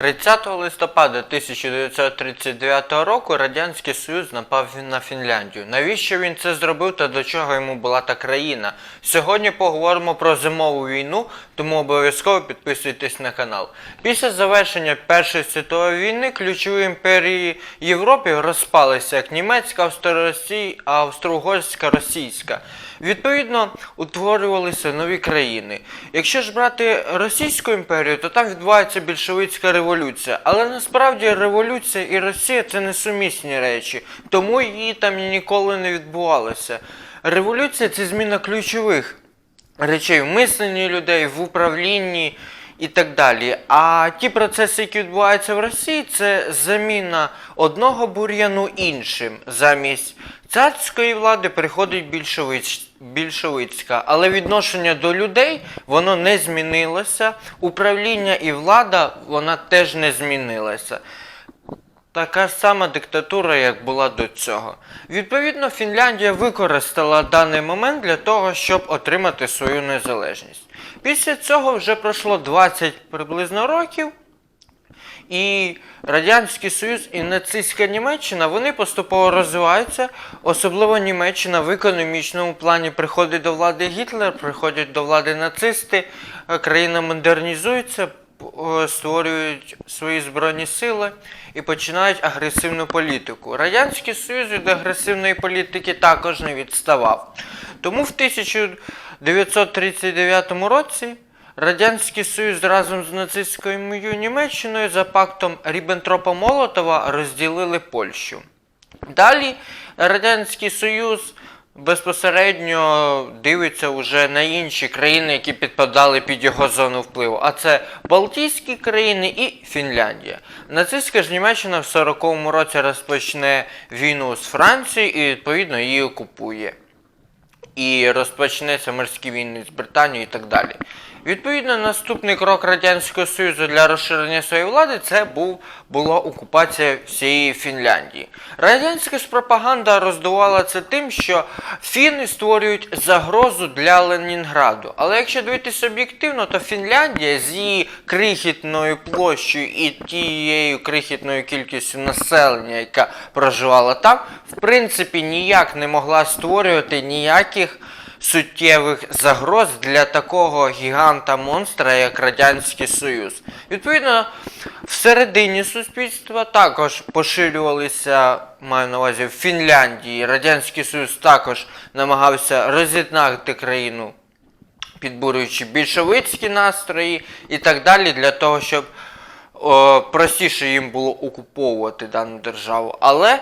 30 листопада 1939 року Радянський Союз напав на Фінляндію. Навіщо він це зробив та до чого йому була та країна? Сьогодні поговоримо про зимову війну, тому обов'язково підписуйтесь на канал. Після завершення Першої світової війни ключові імперії Європи розпалися як німецька, Австро-Росія, Австро-Угорська, Російська. Відповідно, утворювалися нові країни. Якщо ж брати Російську імперію, то там відбувається більшовицька революція. Але насправді революція і Росія це несумісні речі, тому її там ніколи не відбувалося. Революція це зміна ключових речей в мисленні людей, в управлінні і так далі. А ті процеси, які відбуваються в Росії, це заміна одного бур'яну іншим. Замість царської влади приходить більшовиць, більшовицька. Але відношення до людей воно не змінилося. Управління і влада вона теж не змінилася. Така сама диктатура, як була до цього. Відповідно, Фінляндія використала даний момент для того, щоб отримати свою незалежність. Після цього вже пройшло 20 приблизно років, і Радянський Союз і нацистська Німеччина вони поступово розвиваються. Особливо Німеччина в економічному плані приходить до влади Гітлер, приходять до влади нацисти, е, країна модернізується, е, створюють свої збройні сили і починають агресивну політику. Радянський Союз від агресивної політики також не відставав. Тому в 1939 році Радянський Союз разом з нацистською Німеччиною за пактом Ріббентропа-Молотова розділили Польщу. Далі Радянський Союз безпосередньо дивиться вже на інші країни, які підпадали під його зону впливу. А це Балтійські країни і Фінляндія. Нацистська ж Німеччина в 40-му році розпочне війну з Францією і відповідно її окупує і розпочнеться морські війни з Британією і так далі. Відповідно, наступний крок Радянського Союзу для розширення своєї влади це був, була окупація всієї Фінляндія. Радянська пропаганда роздувала це тим, що фіни створюють загрозу для Ленінграду. Але якщо дивитися об'єктивно, то Фінляндія з її крихітною площею і тією крихітною кількістю населення, яка проживала там, в принципі ніяк не могла створювати ніяких суттєвих загроз для такого гіганта-монстра, як Радянський Союз. Відповідно, всередині суспільства також поширювалися, маю на увазі, в Фінляндії. Радянський Союз також намагався роз'єднати країну, підбурюючи більшовицькі настрої і так далі, для того, щоб о, простіше їм було окуповувати дану державу. Але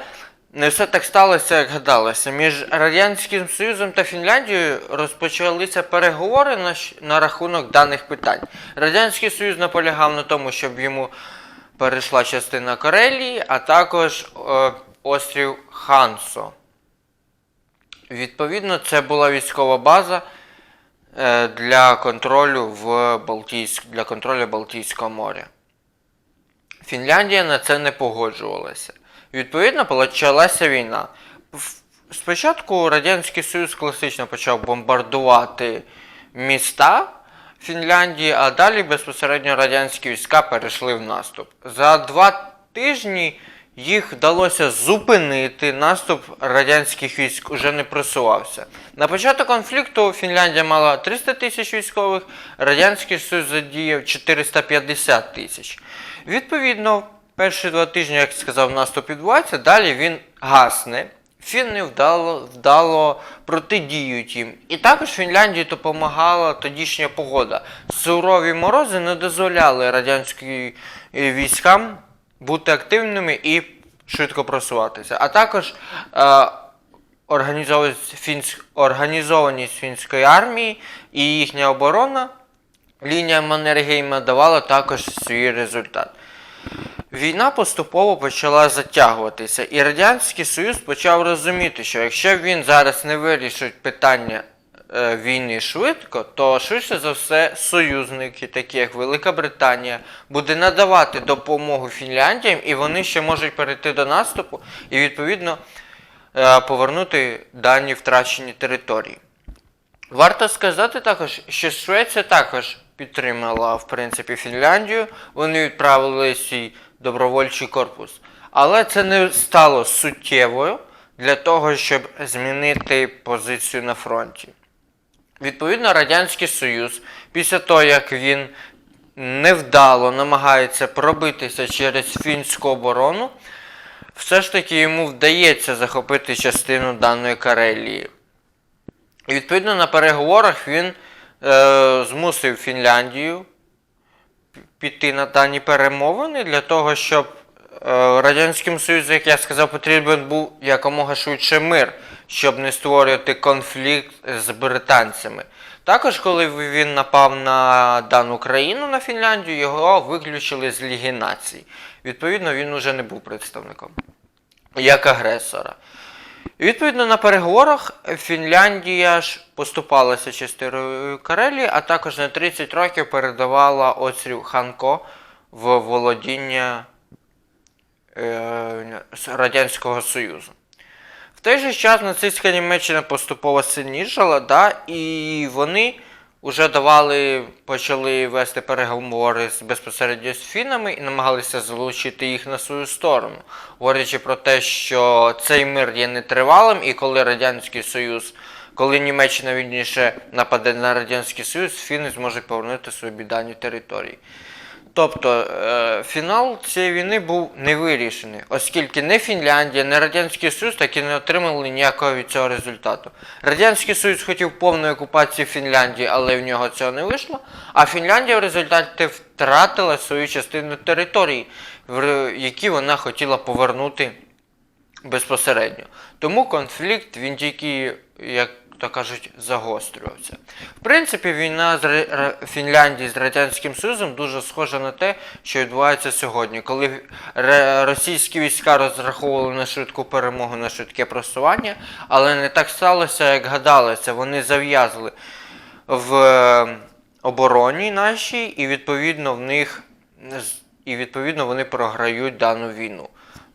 не все так сталося, як гадалося. Між Радянським Союзом та Фінляндією розпочалися переговори на, на рахунок даних питань. Радянський Союз наполягав на тому, щоб йому перейшла частина Карелії, а також е, острів Хансо. Відповідно, це була військова база е, для контролю в Балтійськ... для контролю Балтійського моря. Фінляндія на це не погоджувалася. Відповідно, почалася війна. Спочатку Радянський Союз класично почав бомбардувати міста Фінляндії, а далі безпосередньо радянські війська перейшли в наступ. За два тижні їх вдалося зупинити. Наступ радянських військ уже не просувався. На початок конфлікту Фінляндія мала 300 тисяч військових, Радянський Союз задіяв 450 тисяч. Відповідно, перші два тижні, як сказав, наступ відбувається, далі він гасне. Фінни вдало, вдало протидіють їм. І також Фінляндії допомагала тодішня погода. Сурові морози не дозволяли радянським е, військам бути активними і швидко просуватися. А також е, організованість, фінськ, організованість фінської армії і їхня оборона, лінія Маннергейма давала також свій результат. Війна поступово почала затягуватися, і Радянський Союз почав розуміти, що якщо він зараз не вирішить питання е, війни швидко, то швидше за все союзники, такі як Велика Британія, буде надавати допомогу Фінляндіям, і вони ще можуть перейти до наступу і відповідно е, повернути дані втрачені території. Варто сказати також, що Швеція також підтримала в принципі Фінляндію. Вони відправили свій добровольчий корпус. Але це не стало суттєвою для того, щоб змінити позицію на фронті. Відповідно, Радянський Союз, після того, як він невдало намагається пробитися через фінську оборону, все ж таки йому вдається захопити частину даної Карелії. І відповідно на переговорах він е, змусив Фінляндію піти на дані перемовини для того, щоб е, Радянському Союзу, як я сказав, потрібен був якомога швидше мир, щоб не створювати конфлікт з британцями. Також, коли він напав на дану країну на Фінляндію, його виключили з Ліги націй. Відповідно, він уже не був представником як агресора. Відповідно на переговорах Фінляндія ж поступалася частиною Карелії, а також на 30 років передавала острів Ханко в володіння е, Радянського Союзу. В той же час нацистська Німеччина поступово сильнішала, да, і вони вже давали, почали вести переговори з безпосередньо з фінами і намагалися залучити їх на свою сторону, говорячи про те, що цей мир є нетривалим, і коли Радянський Союз, коли Німеччина вільніше нападе на Радянський Союз, фіни зможуть повернути собі дані території. Тобто е, фінал цієї війни був не вирішений, оскільки не Фінляндія, не Радянський Союз так і не отримали ніякого від цього результату. Радянський Союз хотів повної окупації Фінляндії, але в нього цього не вийшло. А Фінляндія в результаті втратила свою частину території, які вона хотіла повернути безпосередньо. Тому конфлікт він тільки, як то кажуть, загострювався. В принципі, війна з Фінляндії з Радянським Союзом дуже схожа на те, що відбувається сьогодні, коли російські війська розраховували на швидку перемогу, на швидке просування, але не так сталося, як гадалося. Вони зав'язли в е, обороні нашій, і відповідно в них і відповідно вони програють дану війну.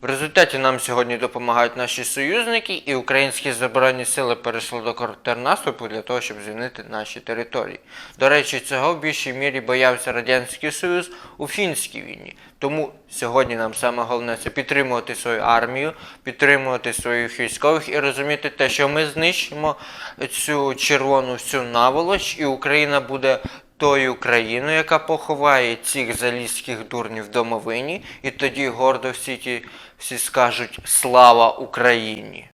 В результаті нам сьогодні допомагають наші союзники, і українські збройні сили перейшли до контрнаступу для того, щоб звільнити наші території. До речі, цього в більшій мірі боявся Радянський Союз у фінській війні. Тому сьогодні нам саме головне це підтримувати свою армію, підтримувати своїх військових і розуміти те, що ми знищимо цю червону всю наволоч, і Україна буде тою країною, яка поховає цих залізьких дурнів домовині, і тоді гордо всі ті всі скажуть Слава Україні!